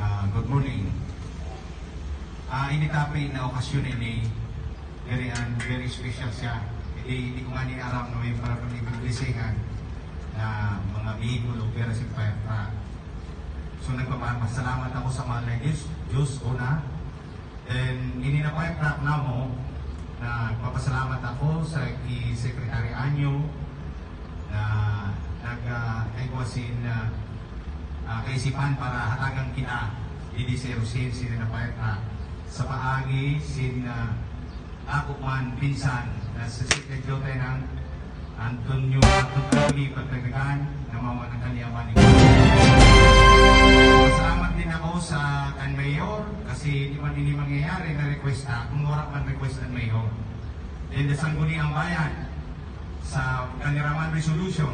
Uh, good morning. Ah, uh, initapay na okasyon ini very, and very special siya. Hindi, hindi ko nga ni aram na may parang ibiglesingan na mga mihigol o pera si Payapra. So nagpapasalamat ako sa mga Diyos, Diyos una. And hindi na Payapra na mo na nagpapasalamat ako sa i-sekretary Anyo na nag-egwasin uh, uh, kaisipan para hatagang kita hindi si Rosin, sin na Payata sa paagi sin uh, ako man pinsan na sa Secret Jote ng Antonio Tutuli Pagdagagan na mama ng kaliyaman ni Salamat din ako sa kan Mayor kasi di man hindi mangyayari na request na kung wala man request ang Mayor. Then the sangguni ang bayan sa kaniraman resolution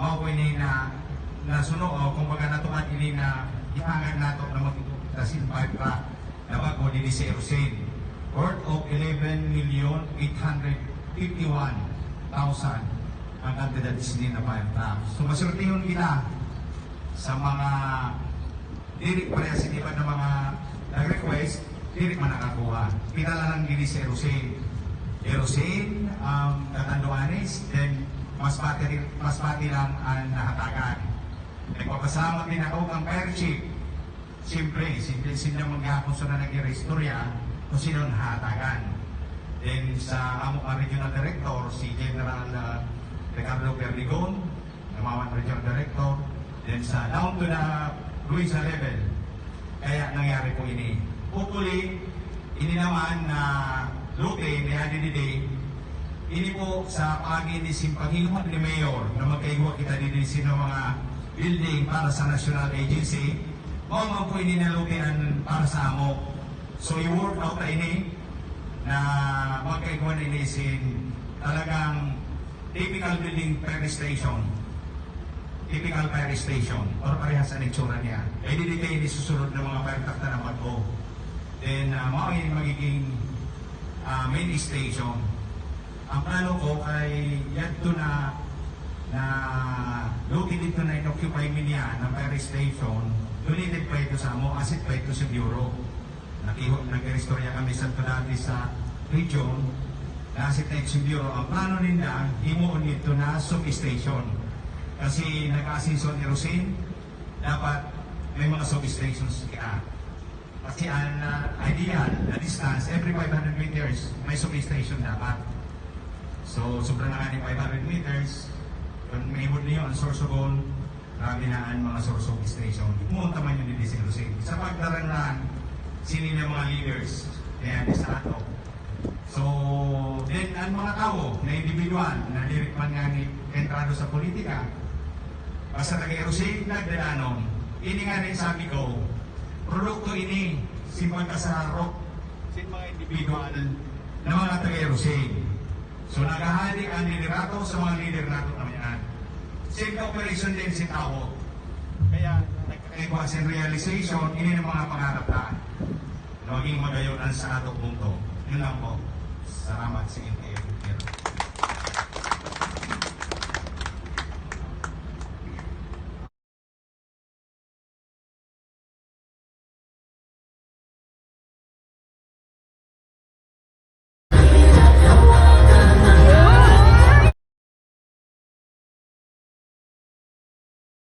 mao ko ini na nasuno o kung baga natuman ini na ipangan nato na magtasin five ra na bago ni si Erosin worth of 11 million 851,000 ang candidates din na ra so masurtiyon kita sa mga diri pareha sa iba ng mga nag-request diri man nakakuha. Kita lang gini si Erosin Erosin um, Katanduanes then mas pati, mas pati lang ang nahatagan. Nagpapasama din ako ng fire chief. Siyempre, sila maghapon sa na nag-istorya kung sino nahatagan. Then sa amo regional director, si General uh, Ricardo Perdigon, namawan regional director. Then sa down to the Luisa level, kaya nangyari po ini. Hopefully, ini naman na Lupe, ni Adidide, ini po sa pagi ni simpanghiwan ni Mayor na magkaigwa kita din sino mga building para sa national agency mao man po ini nalupian para sa amo. So i-work out na ini na magkaigwa na ini sin talagang typical building fire station. Typical fire station. Or parehas ang itsura niya. Eh di ini susunod ng mga fire truck na naman then uh, mao magiging uh, main station. Ang plano ko ay yadto na na lugi mi niya ng fire station donated pa ito sa amo asset pa ito sa bureau. Nag-restorya kami sa dati sa region asset na ito sa bureau. Ang plano nila himuon nito na sub station kasi nag-asinso ni Rosin dapat may mga sub stations kaya kasi ang uh, ideal na distance every 500 meters may sub station dapat. So, sobrang na ni 500 meters. Kung may wood niyo, ang grabe na ang mga source of station. Pumunta man yun din sa Lucene. Sa pagdarangan, sini na mga leaders, kaya di sa ato. So, then ang mga tao na individual, na lirik man nga ni entrado sa politika, basta taga-erosig, nagdalanon, ini nga rin sabi ko, produkto ini, simpan ka sa rock, sin mga individual na mga taga-erosig. So nagahali ang liderato sa mga leader nato Same operation din si Tao. Kaya nagkakaiwas in realization, ini ng mga pangarap na maging magayon sa ato punto. Yun lang po. Salamat sa inyo.